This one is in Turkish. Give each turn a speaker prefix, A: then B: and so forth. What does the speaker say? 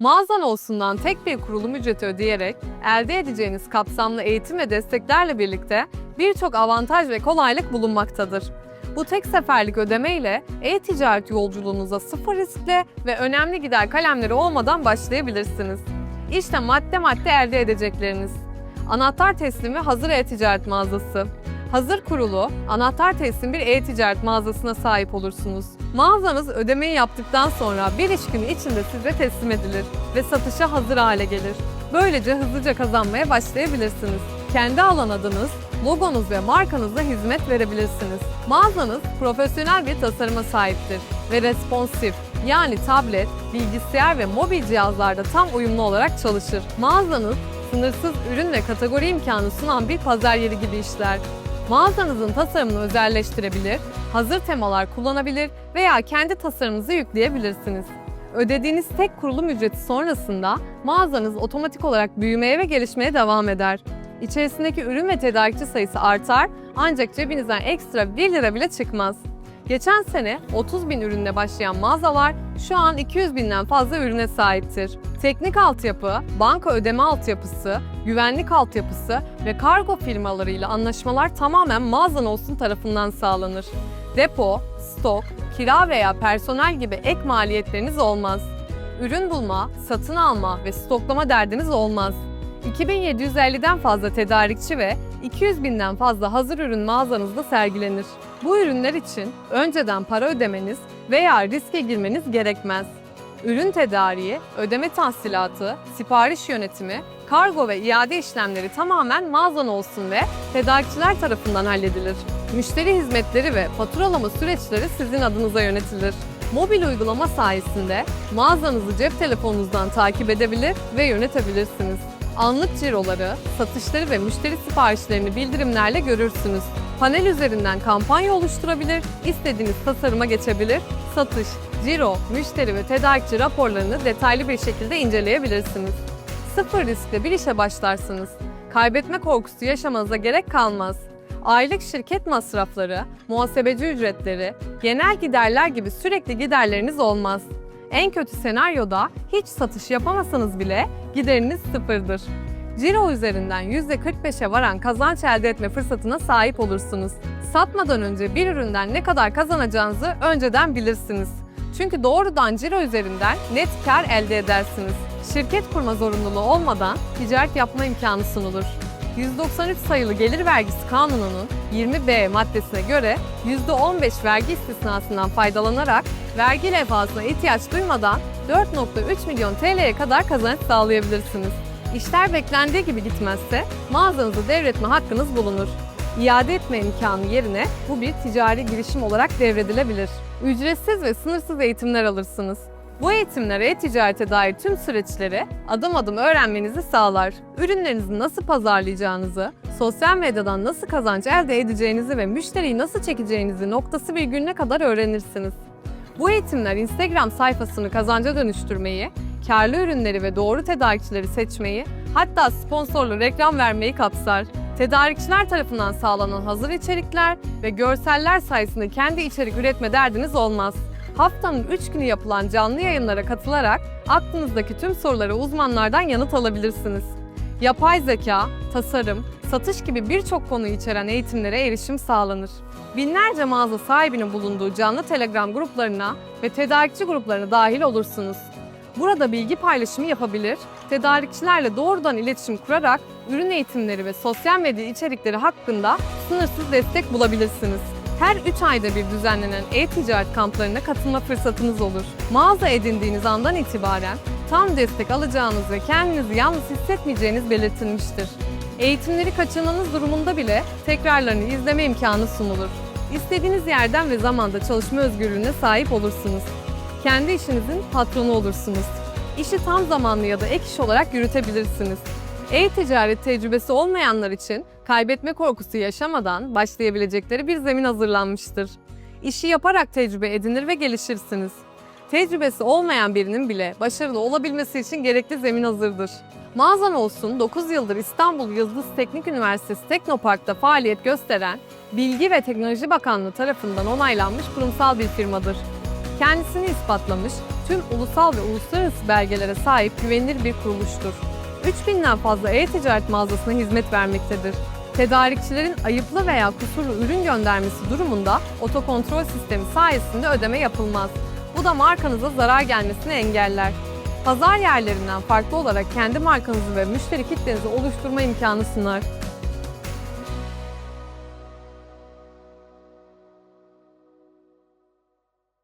A: Mağazan olsundan tek bir kurulum ücreti ödeyerek elde edeceğiniz kapsamlı eğitim ve desteklerle birlikte birçok avantaj ve kolaylık bulunmaktadır. Bu tek seferlik ödeme ile e-ticaret yolculuğunuza sıfır riskle ve önemli gider kalemleri olmadan başlayabilirsiniz. İşte madde madde elde edecekleriniz. Anahtar teslimi hazır e-ticaret mağazası. Hazır kurulu, anahtar teslim bir e-ticaret mağazasına sahip olursunuz. Mağazanız ödemeyi yaptıktan sonra bir iş günü içinde size teslim edilir ve satışa hazır hale gelir. Böylece hızlıca kazanmaya başlayabilirsiniz. Kendi alan adınız, logonuz ve markanızla hizmet verebilirsiniz. Mağazanız profesyonel bir tasarıma sahiptir ve responsif yani tablet, bilgisayar ve mobil cihazlarda tam uyumlu olarak çalışır. Mağazanız sınırsız ürün ve kategori imkanı sunan bir pazar yeri gibi işler. Mağazanızın tasarımını özelleştirebilir, hazır temalar kullanabilir veya kendi tasarımınızı yükleyebilirsiniz. Ödediğiniz tek kurulum ücreti sonrasında mağazanız otomatik olarak büyümeye ve gelişmeye devam eder. İçerisindeki ürün ve tedarikçi sayısı artar ancak cebinizden ekstra 1 lira bile çıkmaz. Geçen sene 30 bin ürünle başlayan mağazalar şu an 200 binden fazla ürüne sahiptir. Teknik altyapı, banka ödeme altyapısı, güvenlik altyapısı ve kargo firmalarıyla anlaşmalar tamamen mağazan olsun tarafından sağlanır. Depo, stok, kira veya personel gibi ek maliyetleriniz olmaz. Ürün bulma, satın alma ve stoklama derdiniz olmaz. 2750'den fazla tedarikçi ve 200 binden fazla hazır ürün mağazanızda sergilenir. Bu ürünler için önceden para ödemeniz veya riske girmeniz gerekmez. Ürün tedariği, ödeme tahsilatı, sipariş yönetimi, kargo ve iade işlemleri tamamen mağazan olsun ve tedarikçiler tarafından halledilir. Müşteri hizmetleri ve faturalama süreçleri sizin adınıza yönetilir. Mobil uygulama sayesinde mağazanızı cep telefonunuzdan takip edebilir ve yönetebilirsiniz. Anlık ciroları, satışları ve müşteri siparişlerini bildirimlerle görürsünüz. Panel üzerinden kampanya oluşturabilir, istediğiniz tasarıma geçebilir, satış, ciro, müşteri ve tedarikçi raporlarını detaylı bir şekilde inceleyebilirsiniz. Sıfır riskle bir işe başlarsınız. Kaybetme korkusu yaşamanıza gerek kalmaz. Aylık şirket masrafları, muhasebeci ücretleri, genel giderler gibi sürekli giderleriniz olmaz. En kötü senaryoda hiç satış yapamasanız bile gideriniz sıfırdır. Ciro üzerinden %45'e varan kazanç elde etme fırsatına sahip olursunuz. Satmadan önce bir üründen ne kadar kazanacağınızı önceden bilirsiniz. Çünkü doğrudan ciro üzerinden net kar elde edersiniz. Şirket kurma zorunluluğu olmadan ticaret yapma imkanı sunulur. 193 sayılı gelir vergisi kanununun 20b maddesine göre %15 vergi istisnasından faydalanarak vergi levhasına ihtiyaç duymadan 4.3 milyon TL'ye kadar kazanç sağlayabilirsiniz. İşler beklendiği gibi gitmezse mağazanızı devretme hakkınız bulunur. İade etme imkanı yerine bu bir ticari girişim olarak devredilebilir. Ücretsiz ve sınırsız eğitimler alırsınız. Bu eğitimler e-ticarete dair tüm süreçleri adım adım öğrenmenizi sağlar. Ürünlerinizi nasıl pazarlayacağınızı, sosyal medyadan nasıl kazanç elde edeceğinizi ve müşteriyi nasıl çekeceğinizi noktası virgülüne kadar öğrenirsiniz. Bu eğitimler Instagram sayfasını kazanca dönüştürmeyi, karlı ürünleri ve doğru tedarikçileri seçmeyi, hatta sponsorlu reklam vermeyi kapsar. Tedarikçiler tarafından sağlanan hazır içerikler ve görseller sayesinde kendi içerik üretme derdiniz olmaz. Haftanın 3 günü yapılan canlı yayınlara katılarak aklınızdaki tüm sorulara uzmanlardan yanıt alabilirsiniz. Yapay zeka, tasarım, satış gibi birçok konuyu içeren eğitimlere erişim sağlanır. Binlerce mağaza sahibinin bulunduğu canlı Telegram gruplarına ve tedarikçi gruplarına dahil olursunuz. Burada bilgi paylaşımı yapabilir, tedarikçilerle doğrudan iletişim kurarak ürün eğitimleri ve sosyal medya içerikleri hakkında sınırsız destek bulabilirsiniz. Her 3 ayda bir düzenlenen e-ticaret kamplarına katılma fırsatınız olur. Mağaza edindiğiniz andan itibaren tam destek alacağınız ve kendinizi yalnız hissetmeyeceğiniz belirtilmiştir. Eğitimleri kaçırmanız durumunda bile tekrarlarını izleme imkanı sunulur. İstediğiniz yerden ve zamanda çalışma özgürlüğüne sahip olursunuz. Kendi işinizin patronu olursunuz. İşi tam zamanlı ya da ek iş olarak yürütebilirsiniz. E-ticaret tecrübesi olmayanlar için kaybetme korkusu yaşamadan başlayabilecekleri bir zemin hazırlanmıştır. İşi yaparak tecrübe edinir ve gelişirsiniz. Tecrübesi olmayan birinin bile başarılı olabilmesi için gerekli zemin hazırdır. Mağazan olsun 9 yıldır İstanbul Yıldız Teknik Üniversitesi Teknopark'ta faaliyet gösteren Bilgi ve Teknoloji Bakanlığı tarafından onaylanmış kurumsal bir firmadır. Kendisini ispatlamış, tüm ulusal ve uluslararası belgelere sahip güvenilir bir kuruluştur. 3000'den fazla e-ticaret mağazasına hizmet vermektedir. Tedarikçilerin ayıplı veya kusurlu ürün göndermesi durumunda otokontrol sistemi sayesinde ödeme yapılmaz. Bu da markanıza zarar gelmesini engeller. Pazar yerlerinden farklı olarak kendi markanızı ve müşteri kitlenizi oluşturma imkanı sunar.